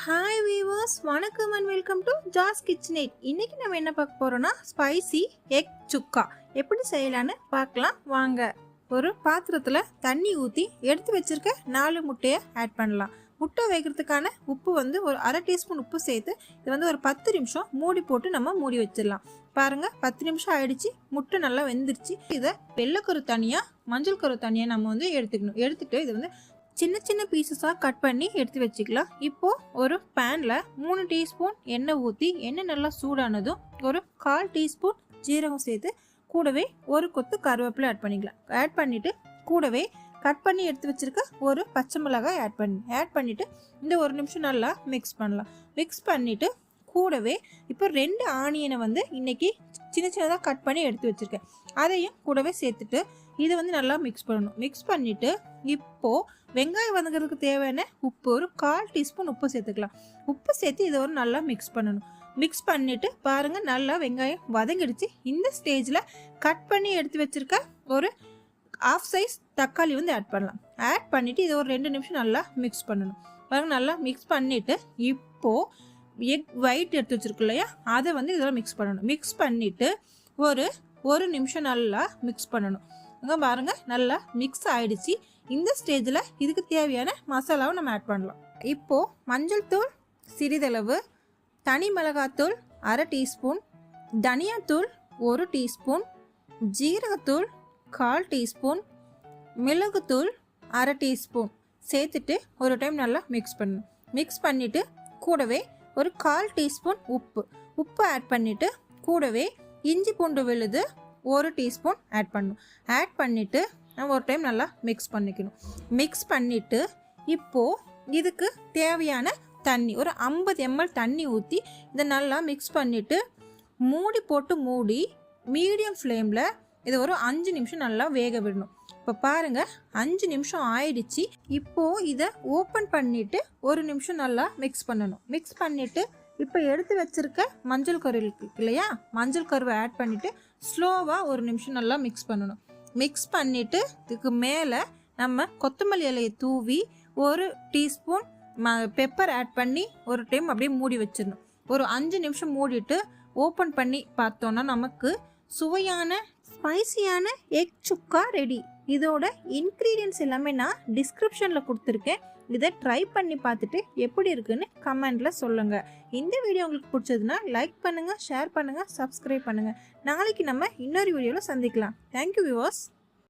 Hi viewers வணக்கம் and welcome to Jaz kitchenette இன்னைக்கு நம்ம என்ன பார்க்க போறோம்னா ஸ்பைசி எக் சுக்கா எப்படி செய்யலான்னு பார்க்கலாம். வாங்க. ஒரு பாத்திரத்தில் தண்ணி ஊற்றி எடுத்து வச்சிருக்க நாலு முட்டையை ஆட் பண்ணலாம். முட்டை வைக்கிறதுக்கான உப்பு வந்து ஒரு அரை டீஸ்பூன் உப்பு சேர்த்து இது வந்து ஒரு பத்து நிமிஷம் மூடி போட்டு நம்ம மூடி வச்சிடலாம். பாருங்க பத்து நிமிஷம் ஆயிடுச்சு. முட்டை நல்லா வெந்துருச்சு. இதை வெள்ளைக்கரு தனியாக மஞ்சள் கரு தனியாக நம்ம வந்து எடுத்துக்கணும். எடுத்துகிட்டு இது வந்து சின்ன சின்ன பீசஸாக கட் பண்ணி எடுத்து வச்சுக்கலாம். இப்போது ஒரு பேனில் மூணு டீஸ்பூன் எண்ணெய் ஊற்றி எண்ணெய் நல்லா சூடானதும் ஒரு கால் டீஸ்பூன் ஜீரகம் சேர்த்து கூடவே ஒரு கொத்து கருவேப்பிலை ஆட் பண்ணிக்கலாம். ஆட் பண்ணிவிட்டு கூடவே கட் பண்ணி எடுத்து வச்சுருக்க ஒரு பச்சை மிளகாய் ஆட் பண்ணி. ஆட் பண்ணிவிட்டு இந்த ஒரு நிமிஷம் நல்லா மிக்ஸ் பண்ணலாம். மிக்ஸ் பண்ணிவிட்டு கூடவே இப்போ ரெண்டு ஆனியனை வந்து இன்றைக்கி சின்ன சின்னதாக கட் பண்ணி எடுத்து வச்சுருக்கேன். அதையும் கூடவே சேர்த்துட்டு இதை வந்து நல்லா மிக்ஸ் பண்ணணும். மிக்ஸ் பண்ணிவிட்டு இப்போது வெங்காயம் வதங்கிறதுக்கு தேவையான உப்பு ஒரு கால் டீஸ்பூன் உப்பு சேர்த்துக்கலாம். உப்பு சேர்த்து இதை ஒரு நல்லா மிக்ஸ் பண்ணணும். மிக்ஸ் பண்ணிவிட்டு பாருங்கள் நல்லா வெங்காயம் வதங்கிடுச்சு. இந்த ஸ்டேஜில் கட் பண்ணி எடுத்து வச்சுருக்க ஒரு ஆஃப் சைஸ் தக்காளி வந்து ஆட் பண்ணலாம். ஆட் பண்ணிவிட்டு இதை ஒரு ரெண்டு நிமிஷம் நல்லா மிக்ஸ் பண்ணணும். பாருங்கள் நல்லா மிக்ஸ் பண்ணிவிட்டு இப்போது எக் ஒயிட் எடுத்து வச்சுருக்கு இல்லையா? அதை வந்து இதெல்லாம் மிக்ஸ் பண்ணணும். மிக்ஸ் பண்ணிவிட்டு ஒரு ஒரு நிமிஷம் நல்லா மிக்ஸ் பண்ணணும். இங்கே பாருங்கள் நல்லா மிக்ஸ் ஆயிடுச்சு. இந்த ஸ்டேஜில் இதுக்கு தேவையான மசாலாவை நம்ம ஆட் பண்ணலாம். இப்போது மஞ்சள் தூள் சிறிதளவு தனி மிளகாத்தூள் அரை டீஸ்பூன் தனியாத்தூள் ஒரு டீஸ்பூன் ஜீரகத்தூள் கால் டீஸ்பூன் மிளகுத்தூள் அரை டீஸ்பூன் சேர்த்துட்டு ஒரு டைம் நல்லா மிக்ஸ் பண்ணணும். மிக்ஸ் பண்ணிவிட்டு கூடவே ஒரு கால் டீஸ்பூன் உப்பு. உப்பு ஆட் பண்ணிவிட்டு கூடவே இஞ்சி பூண்டு விழுது ஒரு டீஸ்பூன் ஆட் பண்ணணும். ஆட் பண்ணிவிட்டு நம்ம ஒரு டைம் நல்லா மிக்ஸ் பண்ணிக்கணும். மிக்ஸ் பண்ணிவிட்டு இப்போது இதுக்கு தேவையான தண்ணி ஒரு ஐம்பது எம்எல் தண்ணி ஊற்றி இதை நல்லா மிக்ஸ் பண்ணிவிட்டு மூடி போட்டு மூடி மீடியம் ஃப்ளேமில் இதை ஒரு அஞ்சு நிமிஷம் நல்லா வேக விடணும். இப்போ பாருங்கள் அஞ்சு நிமிஷம் ஆயிடுச்சு. இப்போது இதை ஓப்பன் பண்ணிவிட்டு ஒரு நிமிஷம் நல்லா மிக்ஸ் பண்ணணும். மிக்ஸ் பண்ணிவிட்டு இப்போ எடுத்து வச்சிருக்க மஞ்சள் கரு இல்லையா? மஞ்சள் கருவை ஆட் பண்ணிவிட்டு ஸ்லோவாக ஒரு நிமிஷம் நல்லா மிக்ஸ் பண்ணணும். மிக்ஸ் பண்ணிவிட்டு இதுக்கு மேலே நம்ம கொத்தமல்லி இலையை தூவி ஒரு டீஸ்பூன் ம பெப்பர் ஆட் பண்ணி ஒரு டைம் அப்படியே மூடி வச்சிடணும். ஒரு அஞ்சு நிமிஷம் மூடிட்டு ஓப்பன் பண்ணி பார்த்தோன்னா நமக்கு சுவையான ஸ்பைசியான எக் சுக்கா ரெடி இதோட இன்க்ரீடியன்ஸ் எல்லாமே நான் டிஸ்கிரிப்ஷனில் கொடுத்துருக்கேன். இதை ட்ரை பண்ணி பார்த்துட்டு எப்படி இருக்குன்னு கமெண்டில் சொல்லுங்கள் இந்த வீடியோ உங்களுக்கு பிடிச்சதுன்னா லைக் பண்ணுங்கள் ஷேர் பண்ணுங்கள் சப்ஸ்கிரைப் பண்ணுங்கள் நாளைக்கு நம்ம இன்னொரு வீடியோவில் சந்திக்கலாம். Thank you viewers